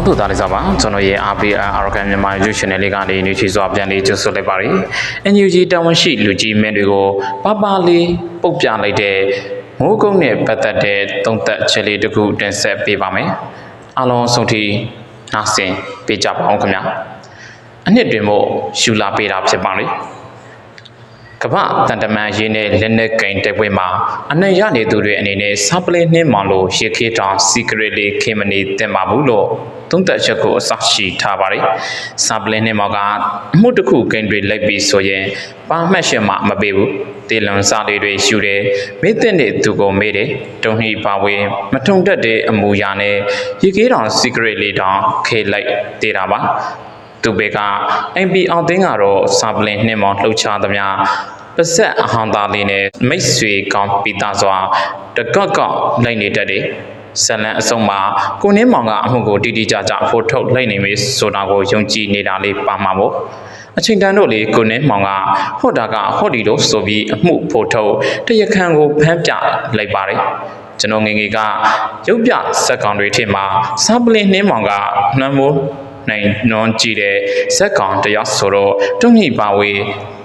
အားလုံးတို့သားလေးစားပါကျွန်တော်ရဲ့ RPR Arrogant မြန်မာ YouTube Channel လေးကနေနေချီစွာပြန်လေးကြိုဆိုလိုက်ပါရယ် NUG တာဝန်ရှိလူကြီးမင်းတွေကိုပပလေးပုတ်ပြလိုက်တဲ့မိုးကုတ်နဲ့ပတ်သက်တဲ့သုံးသက်ချက်လေးတစ်ခုတင်ဆက်ပေးပါမယ်အားလုံးဆုံးထိနားဆင်ပေးကြပါအောင်ခင်ဗျာအနှစ်တွင်မို့ယူလာပေးတာဖြစ်ပါလေ ကမ္ဘာတန်တမန်ရေးနဲ့လက်နက်ကင်တက်ပွဲမှာအနိုင်ရနေသူတွေအနေနဲ့စပလင်းနှင်းမောင်လို့ရေခေးတောင် secret လေးခင်မနေတင်ပါဘူးလို့သုံးသက်ချက်ကိုအစရှိထားပါတယ်စပလင်းနှင်းမောင်ကအမှုတစ်ခုကင်တွေလိုက်ပြီးဆိုရင်ပါမှတ်ရှင်မှမပေးဘူးတေလွန်စားလေးတွေရှူတယ်မိတဲ့နဲ့သူကိုမေးတယ်တုံဟိပါဝေမထုံတတ်တဲ့အမူအရာနဲ့ရေခေးတောင် secret လေးတောင်ခေလိုက်သေးတာပါ သူဘေက MP အောင်သိန်းကတော့စာပလင်နှင်းမောင်လှုပ်ချသမျှပါဆက်အဟောင်းသားလေးနဲ့မိတ်ဆွေကောင်းပိသားစွာတကော့ကော့လိုက်နေတတ်တယ်ဇလန်အစုံမှာကိုနှင်းမောင်ကအမှုကိုတိတိကျကျဖိုးထုတ်လိုက်နေပြီဆိုတာကိုယုံကြည်နေတာလေးပါမှာပေါ့အချိန်တန်တို့လေကိုနှင်းမောင်ကဟော့တာကဟော့ဒီလို့ဆိုပြီးအမှုဖိုးထုတ်တရခန်ကိုဖမ်းပြလိုက်ပါတယ်ကျွန်တော်ငယ်ငယ်ကရုပ်ပြစက်ကောင်တွေထင်မှာစာပလင်နှင်းမောင်ကနှမ်းမိုး နိုင်နွန်ကြည့်တဲ့ဇက်ကောင်တရားဆိုတော့တွန့်မိပါဝေ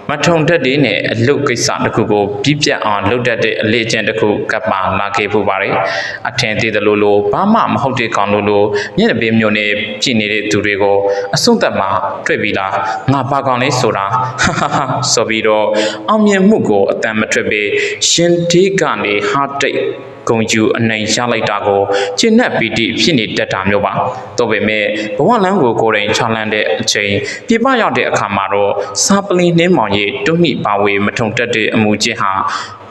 မထုံတက်တဲ့နဲ့အလုတ်ကိစ္စတစ်ခုကိုပြပြအောင်လုပ်တတ်တဲ့အလေ့အကျင့်တစ်ခုကပ်ပါလာခဲ့ဖို့ပါတယ်အထင်သေးတယ်လို့လို့ဘာမှမဟုတ်တဲ့ကောင်လို့လို့မျက်နှာပေးမျိုးနဲ့ကြည်နေတဲ့သူတွေကိုအဆုံးသက်မှာတွေ့ပြီလားငါဘာကောင်လဲဆိုတာဟာဟာဟာဆိုပြီးတော့အောင်မြင်မှုကိုအတန်မထွက်ပေရှင်ဒီကနေဟာတိတ် ဂုံကျူအနိုင်ရလိုက်တာကိုကျင့်납ပီတိဖြစ်နေတတ်တာမျိုးပါတော့ပေမဲ့ဘဝလန်းကိုကိုယ်တိုင်ချလန်းတဲ့အချိန်ပြပရောက်တဲ့အခါမှာတော့စာပလင်းနှင်းမောင်ရဲ့တွမိပါဝေမထုံတက်တဲ့အမူကျင့်ဟာ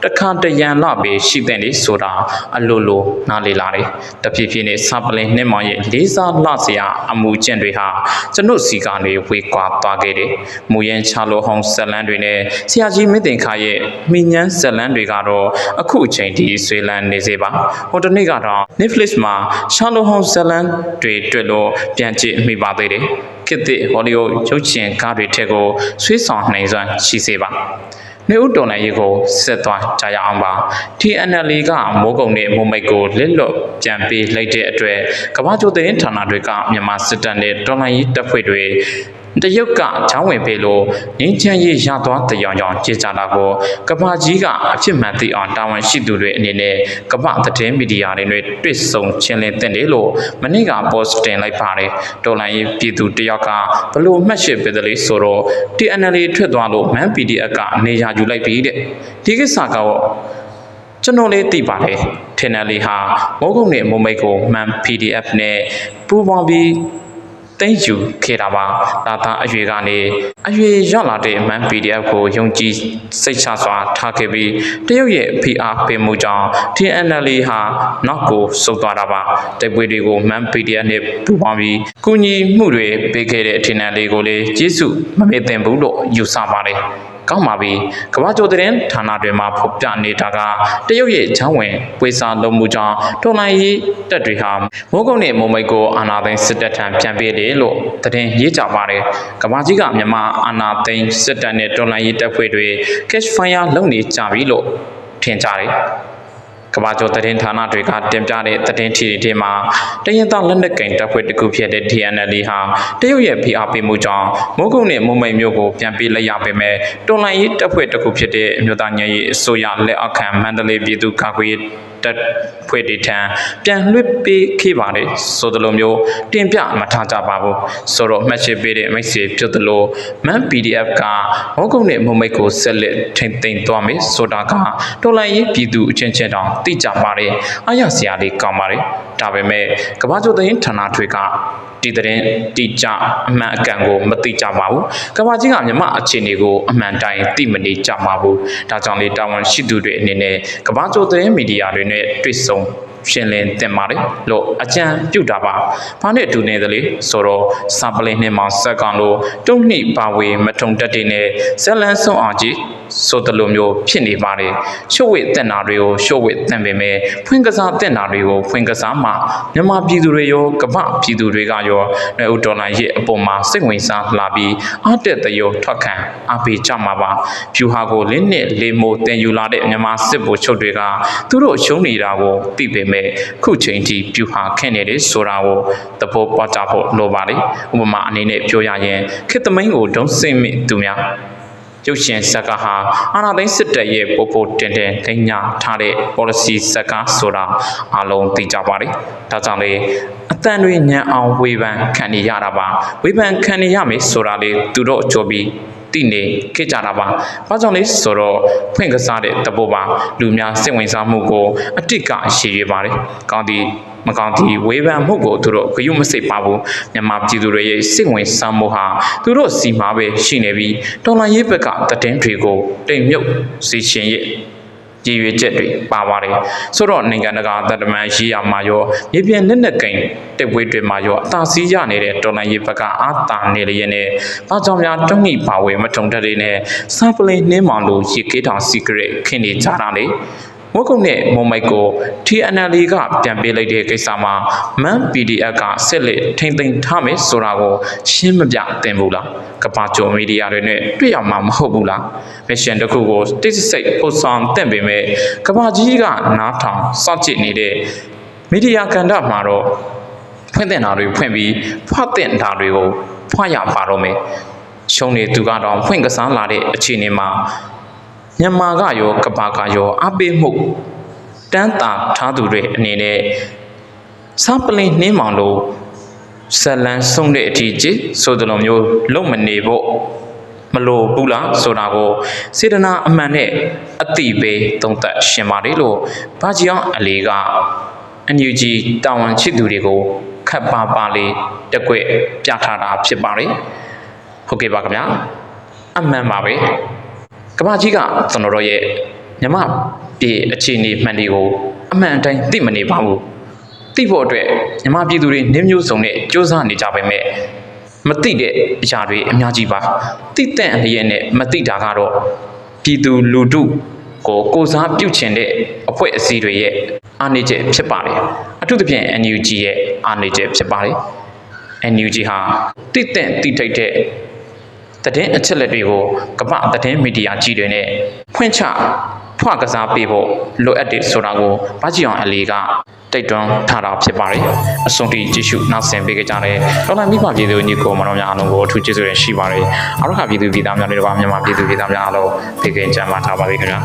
တခါတရံလပဲရှိတဲ့လေဆိုတာအလိုလိုနားလေလာတယ်တဖြည်းဖြည်းနဲ့စာပလင်းနှင်းမောင်ရဲ့လေးစားလှစရာအမူကျင့်တွေဟာကျွန်ုပ်စီကနေဝေကွာသွားခဲ့တယ်မူရန်ချလိုဟောင်းဇလန်းတွေနဲ့ဆရာကြီးမင်းတင်ခါရဲ့မိညန်းဇလန်းတွေကတော့အခုအချိန်ထိဆွေလန်းနေစေပါဟိုတနေ့ကတော့ Netflix မှာရှာလိုဟောင်းဇလန်းတွေတွေ့လို့ပြန်ကြည့်မိပါသေးတယ်ခေတ်သစ်ဟောလီဝုဒ်ရုပ်ရှင်ကားတွေထက်ကိုဆွေးဆောင်နိုင်စွမ်းရှိစေပါ နေဦးတော်နိုင်ရေးကိုဆက်သွားကြရအောင်ပါ TNL ကမိုးကုံနဲ့မိုးမိတ်ကိုလစ်လွတ်ပြန်ပေးလိုက်တဲ့အတွက်ကမ္ဘာကျိုးသတင်းဌာနတွေကမြန်မာစစ်တပ်နဲ့တော်လှန်ရေးတပ်ဖွဲ့တွေ တရုတ်ကချောင်းဝင်ပေးလို့ငင်းချမ်းရေးရသွားတဲ့ရောင်ကြောင်ကြေကြတာကိုကမ္ဘာကြီးကအဖြစ်မှန်သိအောင်တာဝန်ရှိသူတွေအနေနဲ့ကမ္ဘာသတင်းမီဒီယာတွေနဲ့တွေ့ဆုံချင်းလင်းတဲ့တယ်လို့မနေ့က post တင်လိုက်ပါတယ်တော်လိုင်းရေးပြည်သူတယောက်ကဘလို့မှတ်ရှစ်ပဲတယ်လေဆိုတော့ TNL ထွက်သွားလို့ Man PDF ကနေရာယူလိုက်ပြီတဲ့ဒီကိစ္စကတော့ကျွန်တော်လေးသိပါတယ်ထင်တယ်လေဟာမိုးကုတ်နဲ့မိုးမိတ်ကိုမှန် PDF နဲ့ပူးပေါင်းပြီး သိမ့်ယူခဲ့တာပါဒါသာအရွေကနေအရွေရောက်လာတဲ့အမှန် PDF ကိုယုံကြည်စိတ်ချစွာထားခဲ့ပြီးတရုတ်ရဲ့ PR ပေးမှုကြောင့် TNL ဟာနောက်ကိုဆုတ်သွားတာပါတိုက်ပွဲတွေကိုမှန် PDF နဲ့ပူးပေါင်းပြီးကုညီမှုတွေပေးခဲ့တဲ့ TNL ကိုလည်းကျေးဇူးမမေ့သင့်ဘူးလို့ယူဆပါတယ် ကောင်းပါပြီကမ္ဘာကျော်တဲ့ဌာနတွေမှာဖော်ပြနေတာကတရုတ်ရဲ့ချောင်းဝင်ပွေစာလုံးမှုကြောင့်တော်လိုင်းရေးတပ်တွေဟာမိုးကုတ်နဲ့မုံမိတ်ကိုအာဏာသိမ်းစစ်တပ်ထံပြန်ပေးတယ်လို့သတင်းရေးကြပါတယ်ကမ္ဘာကြီးကမြန်မာအာဏာသိမ်းစစ်တပ်နဲ့တော်လိုင်းရေးတပ်ဖွဲ့တွေ cash fire လုပ်နေကြပြီလို့ထင်ကြတယ် ကမ္ဘာကျော်သတင်းဌာနတွေကတင်ပြတဲ့သတင်းထီတွေထဲမှာတရင်သားလက်နက်ကင်တပ်ဖွဲ့တစ်ခုဖြစ်တဲ့ TNL ဟာတရုတ်ရဲ့ဖိအားပေးမှုကြောင့်မိုးကုတ်နဲ့မုံမိတ်မျိုးကိုပြန်ပေးလိုက်ရပေမဲ့တော်လိုင်းရေးတပ်ဖွဲ့တစ်ခုဖြစ်တဲ့အမျိုးသားညရေးအစိုးရလက်အောက်ခံမန္တလေးပြည်သူ့ကာကွယ်ရေး တပ်ဖွဲ့တွေထံပြန်လွှတ်ပေးခဲ့ပါတယ်ဆိုသလိုမျိုးတင်ပြမထားကြပါဘူးဆိုတော့မှတ်ချပေးတဲ့မိတ်ဆွေဖြစ်သလို man PDF ကဟောကုန်းနဲ့မုံမိတ်ကိုဆက်လက်ထိမ့်သိမ်းသွားမယ်ဆိုတာကတော်လိုင်းရေးပြည်သူအချင်းချင်းတောင်သိကြပါတယ်အားရစရာလေးကောင်းပါတယ်ဒါပေမဲ့ကမ္ဘာကျိုးသတင်းဌာနတွေကဒီသတင်းတိကျအမှန်အကန်ကိုမသိကြပါဘူး။ကမ္ဘာကြီးကမြမအခြေအနေကိုအမှန်တိုင်းသိမနေကြပါဘူး။ဒါကြောင့်လေတာဝန်ရှိသူတွေအနေနဲ့ကမ္ဘာကျိုးသတင်းမီဒီယာတွေနဲ့တွေ့ဆုံ ရှင်းလင်းတင်ပါတယ်လို့အကြံပြုတာပါ။ဘာနဲ့တူနေသလဲဆိုတော့စာပလင်းနှင်းမောင်ဆက်ကောင်လို့တုံ့နှိပါဝေမထုံတက်တဲ့နဲ့ဇက်လန်းဆုံးအောင်ကြီးဆိုတလိုမျိုးဖြစ်နေပါတယ်။ရှုပ်ဝိတက်နာတွေကိုရှုပ်ဝိတက်ပေမဲ့ဖွင့်ကစားတက်နာတွေကိုဖွင့်ကစားမှမြန်မာပြည်သူတွေရောကမ္ဘာပြည်သူတွေကရောနေဦးဒေါ်လာရဲ့အပေါ်မှာစိတ်ဝင်စားလာပြီးအတက်တရောထွက်ခံအပေးကြမှာပါ။ဖြူဟာကိုလင်းနဲ့လေမိုတင်ယူလာတဲ့မြန်မာစစ်ဗိုလ်ချုပ်တွေကသူတို့ရှုံးနေတာကိုသိပေမဲ့မဲ့ခုချိန်ထိပြူဟာခန့်နေတယ်ဆိုတာကိုသဘောပေါက်ကြဖို့လိုပါလေဥပမာအနေနဲ့ပြောရရင်ခေတ်သမိန်ကိုဒုံစိတ်မိသူများရုပ်ရှင်ဇက်ကဟာအာနာသိန်းစစ်တပ်ရဲ့ပို့ပို့တင်တင်ထိညာထားတဲ့ policy ဇက်ကဆိုတာအလုံးသိကြပါလေဒါကြောင့်လေအတန်တွေညံအောင်ဝေဖန်ခံနေရတာပါဝေဖန်ခံနေရမယ်ဆိုတာလေသူတို့အချိုးပြီး တည်နေခဲ့ကြတာပါ။ဘာကြောင့်လဲဆိုတော့ဖွင့်ကစားတဲ့တပုတ်ပါလူများစိတ်ဝင်စားမှုကိုအတိတ်ကအရှိရပါတယ်။ကောင်းသည်မကောင်းသည်ဝေဖန်မှုကိုသူတို့ဂရုမစိတ်ပါဘူးမြန်မာပြည်သူတွေရဲ့စိတ်ဝင်စားမှုဟာသူတို့စီမှာပဲရှိနေပြီးတော်လှန်ရေးဘက်ကတည်င်းတွေကိုတိမ်မြုပ်စီရှင်ရဲ့ ရည်ရွယ်ချက်တွေပါပါတယ်ဆိုတော့နိုင်ငံတကာတပ်တမန်ရှိရမှာရောမြေပြင်လက်နက်ကင်တက်ပွဲတွေမှာရောအသာစီးရနေတဲ့တော်လိုင်းရေးဘက်ကအာတာနေလျက်နဲ့ဘာကြောင့်များတုံ့ညိပါဝဲမထုံတတ်တွေနဲ့စပလင်းနှင်းမောင်လိုရေကေးထောင်စီကရက်ခင်းနေကြတာလေ ဝက်ကုတ်နဲ့မုံမိုက်ကို TNL ကပြန်ပေးလိုက်တဲ့ကိစ္စမှာ MAN PDF ကဆက်လက်ထိမ့်သိမ်းထားမယ်ဆိုတာကိုရှင်းမပြသင်ဘူးလားကပ္ပကျော်မီဒီယာတွေနဲ့တွေ့ရမှာမဟုတ်ဘူးလားမစ်ရှင်တစ်ခုကိုတိတ်ဆိတ်ပို့ဆောင်တင့်ပေမဲ့ကပ္ပကြီးကနားထောင်စောင့်ကြည့်နေတဲ့မီဒီယာကဏ္ဍမှာတော့ဖွင့်တဲ့နာတွေဖွင့်ပြီးဖွတ်တဲ့နာတွေကိုဖွာရပါတော့မယ်ရှုံးနေသူကတော့ဖွင့်ကစားလာတဲ့အခြေအနေမှာ မြန်မာကရောကပ္ပကရောအပေးမှုတန်းတာထားသူတွေအနေနဲ့စပလင်းနှင်းမောင်လို့ဇလန်ဆုံးတဲ့အထိကြီးဆိုတဲ့လိုမျိုးလုံမနေဖို့မလို့ဘူးလားဆိုတာကိုစေတနာအမှန်နဲ့အတိပေးသုံးသပ်ရှင်ပါတယ်လို့ဘာကြီးအောင်အလေးကအန်ယူဂျီတာဝန်ချစ်သူတွေကိုခတ်ပါပါလေးတက်ွက်ပြထားတာဖြစ်ပါတယ်ဟုတ်ကဲ့ပါခင်ဗျာအမှန်ပါပဲ ကမ္ဘာကြီးကကျွန်တော်တို့ရဲ့မြမပြေအခြေအနေမှန်တွေကိုအမှန်အတိုင်းသိမနေပါဘူးသိဖို့အတွက်မြမပြည်သူတွေနင်းမျိုးစုံနဲ့စ조사နေကြပါမယ်မသိတဲ့အရာတွေအများကြီးပါသိတဲ့အလျက်နဲ့မသိတာကတော့ပြည်သူလူထုကိုကိုစားပြုတ်ချင်တဲ့အဖွဲ့အစည်းတွေရဲ့အားနည်းချက်ဖြစ်ပါတယ်အထူးသဖြင့် NUG ရဲ့အားနည်းချက်ဖြစ်ပါတယ် NUG ဟာတိတဲ့တိထိုက်တဲ့ သတင်းအချက်လက်တွေကိုကမ္ဘာသတင်းမီဒီယာကြီးတွေနဲ့ဖွင့်ချဖွကစားပေးဖို့လိုအပ်တယ်ဆိုတာကိုဘာကြည့်အောင်အလီကတိုက်တွန်းထားတာဖြစ်ပါတယ်အဆုံးထိကြည့်ရှုနောက်ဆင်ပေးကြတဲ့ဒေါ်လာမိဘပြည်သူညီကိုမတော်များအားလုံးကိုအထူးကျေးဇူးတင်ရှိပါတယ်အားရခပြည်သူပြည်သားများတွေတော့မြန်မာပြည်သူပြည်သားများအားလုံးဖေကင်ကြမ်းမှာထားပါပြီခင်ဗျာ